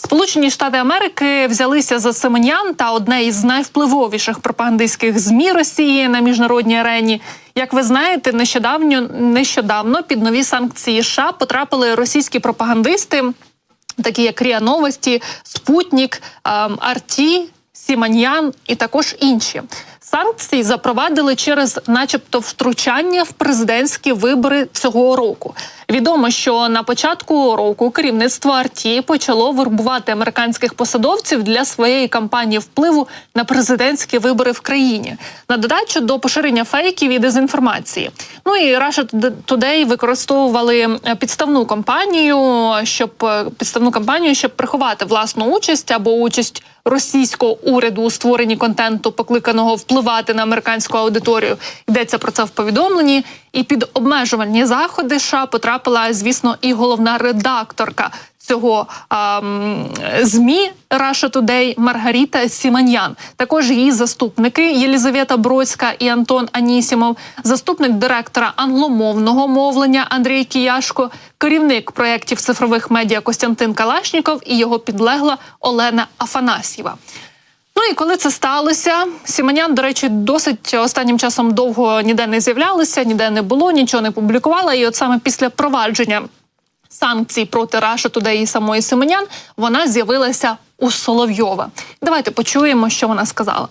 Сполучені Штати Америки взялися за Семенян та одне із найвпливовіших пропагандистських змі Росії на міжнародній арені. Як ви знаєте, нещодавно нещодавно під нові санкції США потрапили російські пропагандисти, такі як Ріа Новості, Спутник, ем, Арті, Сіманьян і також інші. Санкції запровадили через, начебто, втручання в президентські вибори цього року. Відомо, що на початку року керівництво Арті почало вербувати американських посадовців для своєї кампанії впливу на президентські вибори в країні на додачу до поширення фейків і дезінформації. Ну і Russia Today використовували е, підставну кампанію, щоб е, підставну кампанію, щоб приховати власну участь або участь російського уряду у створенні контенту, покликаного впливати на американську аудиторію. Йдеться про це в повідомленні. І під обмежувальні заходи США потрапила, звісно, і головна редакторка цього ем, змі Russia Today Маргаріта Сіманьян. Також її заступники Єлізавета Бродська і Антон Анісімов, заступник директора англомовного мовлення Андрій Кіяшко, керівник проєктів цифрових медіа Костянтин Калашніков і його підлегла Олена Афанасьєва. Ну і коли це сталося, Сіманян, до речі, досить останнім часом довго ніде не з'являлися, ніде не було, нічого не публікувала. І от саме після провадження санкцій проти Раша Today і самої Симонян вона з'явилася у Соловйова. Давайте почуємо, що вона сказала.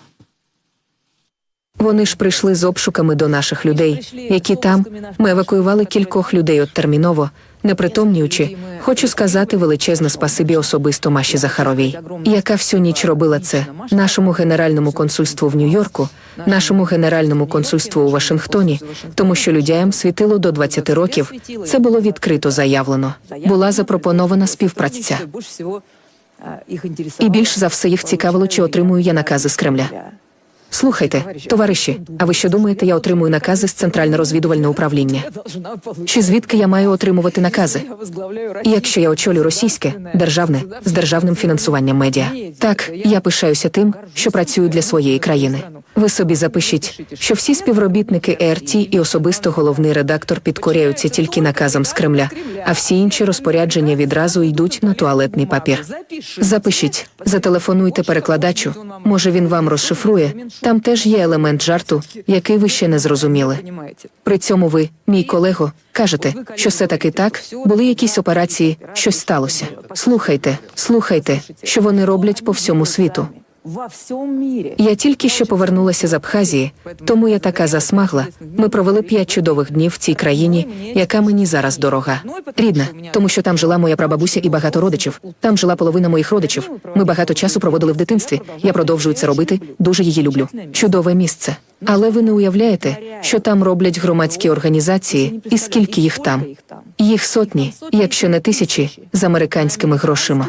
Вони ж прийшли з обшуками до наших людей, які там ми евакуювали кількох людей от терміново, не притомнюючи. Хочу сказати величезне спасибі особисто Маші Захаровій, яка всю ніч робила це нашому генеральному консульству в Нью-Йорку, нашому генеральному консульству у Вашингтоні, тому що людям світило до 20 років. Це було відкрито заявлено. Була запропонована співпраця. І більш за все їх цікавило, чи отримую я накази з Кремля. Слухайте, товариші, а ви що думаєте, я отримую накази з центральне розвідувальне управління? Чи звідки я маю отримувати накази? І якщо я очолю російське, державне, з державним фінансуванням медіа. Так, я пишаюся тим, що працюю для своєї країни. Ви собі запишіть, що всі співробітники ЕРТ і особисто головний редактор підкоряються тільки наказам з Кремля, а всі інші розпорядження відразу йдуть на туалетний папір. Запишіть, зателефонуйте перекладачу. Може він вам розшифрує. Там теж є елемент жарту, який ви ще не зрозуміли. При цьому ви, мій колего, кажете, що все таки так, були якісь операції, щось сталося. Слухайте, слухайте, що вони роблять по всьому світу. Я тільки що повернулася з Абхазії, тому я така засмагла. Ми провели п'ять чудових днів в цій країні, яка мені зараз дорога. Рідна, тому що там жила моя прабабуся і багато родичів. Там жила половина моїх родичів. Ми багато часу проводили в дитинстві. Я продовжую це робити. Дуже її люблю. Чудове місце. Але ви не уявляєте, що там роблять громадські організації, і скільки їх там? Їх сотні, якщо не тисячі, з американськими грошима.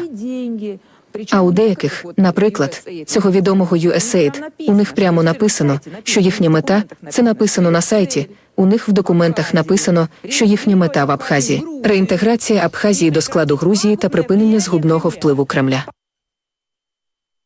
А у деяких, наприклад, цього відомого USAID, у них прямо написано, що їхня мета це написано на сайті. У них в документах написано, що їхня мета в Абхазії реінтеграція Абхазії до складу Грузії та припинення згубного впливу Кремля.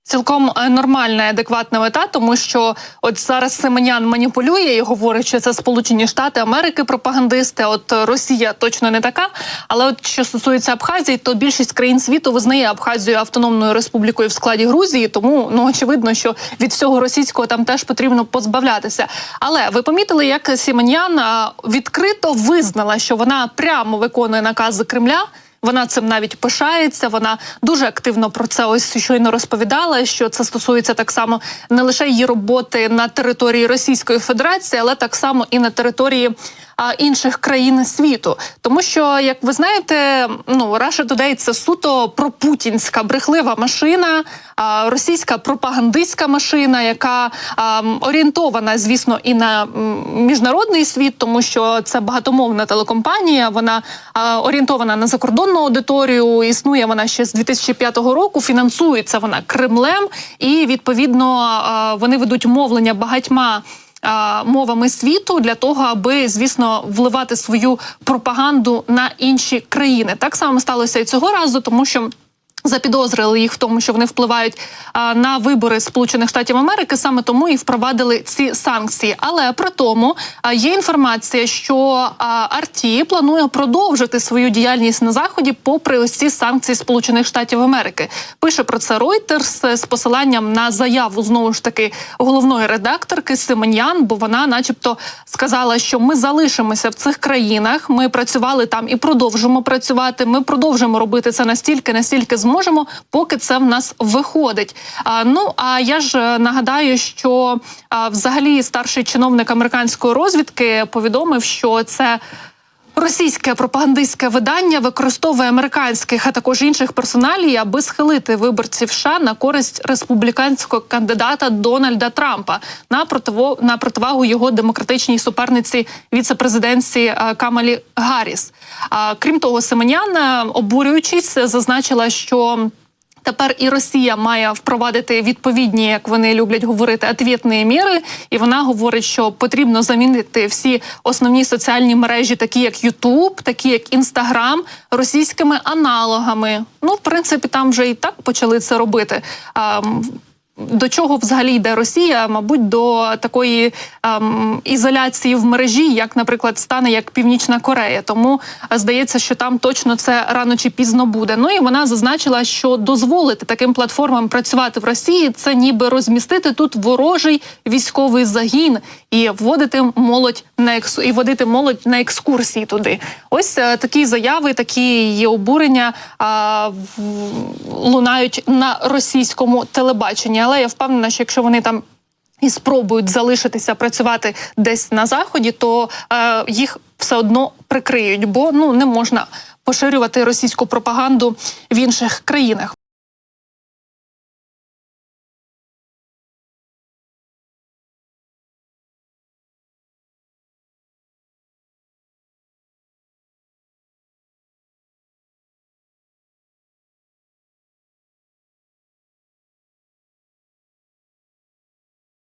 Цілком е, нормальна адекватна мета, тому що от зараз Семенян маніпулює і говорить, що це Сполучені Штати Америки пропагандисти. От Росія точно не така. Але от що стосується Абхазії, то більшість країн світу визнає Абхазію автономною республікою в складі Грузії. Тому ну очевидно, що від всього російського там теж потрібно позбавлятися. Але ви помітили, як Сіменян а, відкрито визнала, що вона прямо виконує накази Кремля. Вона цим навіть пишається. Вона дуже активно про це ось щойно розповідала. Що це стосується так само не лише її роботи на території Російської Федерації, але так само і на території інших країн світу. Тому що, як ви знаєте, ну Russia Today – це суто пропутінська брехлива машина, російська пропагандистська машина, яка орієнтована, звісно, і на міжнародний світ, тому що це багатомовна телекомпанія. Вона орієнтована на закордонну аудиторію. Існує вона ще з 2005 року. Фінансується вона Кремлем, і відповідно вони ведуть мовлення багатьма. Мовами світу для того, аби звісно вливати свою пропаганду на інші країни, так само сталося і цього разу, тому що Запідозрили їх в тому, що вони впливають а, на вибори Сполучених Штатів Америки, саме тому і впровадили ці санкції. Але при тому а, є інформація, що Арті планує продовжити свою діяльність на заході, попри ось ці санкції Сполучених Штатів Америки. Пише про це Reuters з посиланням на заяву знову ж таки головної редакторки Симоньян, бо вона, начебто, сказала, що ми залишимося в цих країнах. Ми працювали там і продовжимо працювати. Ми продовжимо робити це настільки, настільки зможемо, поки це в нас виходить. А, ну а я ж е, нагадаю, що а, взагалі старший чиновник американської розвідки повідомив, що це. Російське пропагандистське видання використовує американських, а також інших персоналій, аби схилити виборців США на користь республіканського кандидата Дональда Трампа на противо на противагу його демократичній суперниці віцепрезиденції е, Камалі Гарріс. А крім того, Семенян, е, обурюючись, зазначила, що. Тепер і Росія має впровадити відповідні, як вони люблять говорити, отвітні міри. І вона говорить, що потрібно замінити всі основні соціальні мережі, такі як Ютуб, такі як Інстаграм, російськими аналогами. Ну, в принципі, там вже і так почали це робити. До чого взагалі йде Росія? Мабуть, до такої ем, ізоляції в мережі, як, наприклад, стане як Північна Корея. Тому е, здається, що там точно це рано чи пізно буде. Ну і вона зазначила, що дозволити таким платформам працювати в Росії це ніби розмістити тут ворожий військовий загін і вводити молодь на екс... і водити молодь на екскурсії туди. Ось е, такі заяви, такі є обурення в... лунають на російському телебаченні. Але я впевнена, що якщо вони там і спробують залишитися працювати десь на заході, то е, їх все одно прикриють, бо ну не можна поширювати російську пропаганду в інших країнах.